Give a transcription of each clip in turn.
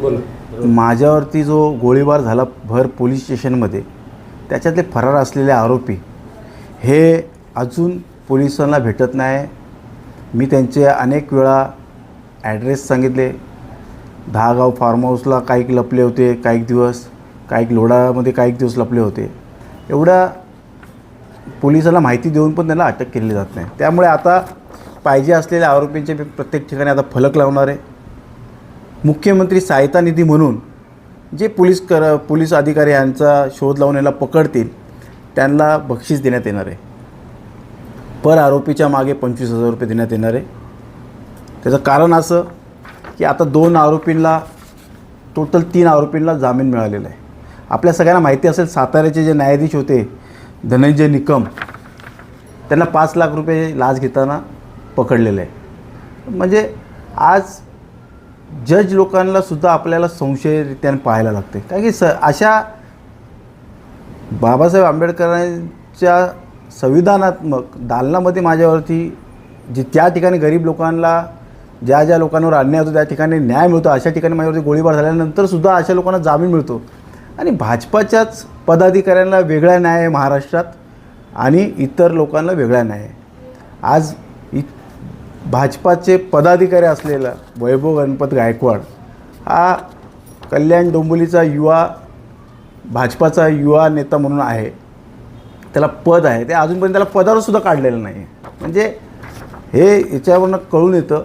बोला. माझ्यावरती जो गोळीबार झाला भर पोलीस स्टेशनमध्ये त्याच्यातले फरार असलेले आरोपी हे अजून पोलिसांना भेटत नाही. मी त्यांचे अनेक वेळा ॲड्रेस सांगितले. दहागाव फार्म हाऊसला काही लपले होते काही दिवस काही लोढामध्ये काही दिवस लपले होते. एवढ्या पोलिसाला माहिती देऊन पण त्यांना अटक केली जात नाही. त्यामुळे आता पाहिजे असलेल्या आरोपींचे मी प्रत्येक ठिकाणी आता फलक लावणार आहे. मुख्यमंत्री सहायता निधी म्हणून जे पोलीस कर पोलीस अधिकारी यांचा शोध लावून याला पकडतील त्यांना बक्षीस देण्यात येणार आहे. पर आरोपीच्या मागे पंचवीस हजार रुपये देण्यात येणार आहे. त्याचं कारण असं की आता दोन आरोपींना टोटल तीन आरोपींना जामीन मिळालेला आहे. आपल्या सगळ्यांना माहिती असेल साताऱ्याचे जे न्यायाधीश होते धनंजय निकम त्यांना पाच लाख रुपये लाच घेताना पकडलेलं आहे. म्हणजे आज जज लोकांना सुद्धा आपल्याला संशयरित्याने पाहायला लागते. कारण की स अशा बाबासाहेब आंबेडकरांच्या संविधानात्मक दालनामध्ये माझ्यावरती जी त्या ठिकाणी गरीब लोकांना ज्या ज्या लोकांवर अन्याय होतो त्या ठिकाणी न्याय मिळतो अशा ठिकाणी माझ्यावरती गोळीबार झाल्यानंतर सुद्धा अशा लोकांना जामीन मिळतो. आणि भाजपाच्याच पदाधिकाऱ्यांना वेगळा न्याय आहे महाराष्ट्रात आणि इतर लोकांना वेगळा न्याय आहे. आज इ भाजपाचे पदाधिकारी असलेला वैभव गणपत गायकवाड हा कल्याण डोंबिवलीचा युवा भाजपाचा युवा नेता म्हणून आहे. त्याला पद आहे. ते अजूनपर्यंत त्याला पदावरसुद्धा काढलेलं नाही म्हणजे हे याच्यावरनं कळून येतं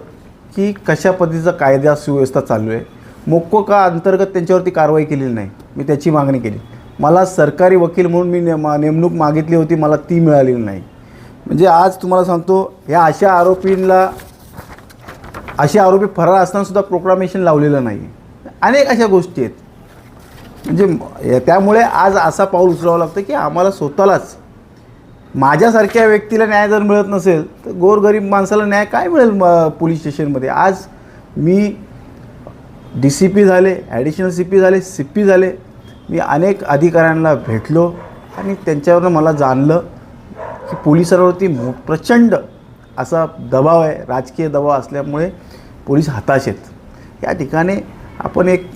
की कशा पद्धतीचा कायदा सुव्यवस्था चालू आहे. मोक्को का अंतर्गत त्यांच्यावरती कारवाई केलेली नाही? मी त्याची मागणी केली. मला सरकारी वकील म्हणून मी नेम नेमणूक मागितली होती. मला ती मिळालेली नाही. म्हणजे आज तुम्हाला सांगतो ह्या अशा आरोपींना असे आरोपी फरार असतानासुद्धा प्रोक्लामेशन लावलेलं नाही अनेक अशा गोष्टी आहेत. म्हणजे या- त्यामुळे आज असा पाऊल उचलावं लागतं की आम्हाला स्वतःलाच माझ्यासारख्या व्यक्तीला न्याय जर मिळत नसेल तर गोरगरीब माणसाला न्याय काय मिळेल म- पोलीस स्टेशनमध्ये? आज मी डी सी पी झाले ॲडिशनल सी पी झाले सी पी झाले मी अनेक अधिकाऱ्यांना भेटलो आणि त्यांच्यावरनं मला जाणलं. की पोलिसांवरती मो प्रचंड असा दबाव आहे राजकीय दबाव असल्यामुळे पोलीस हताश आहेत. या ठिकाणी आपण एक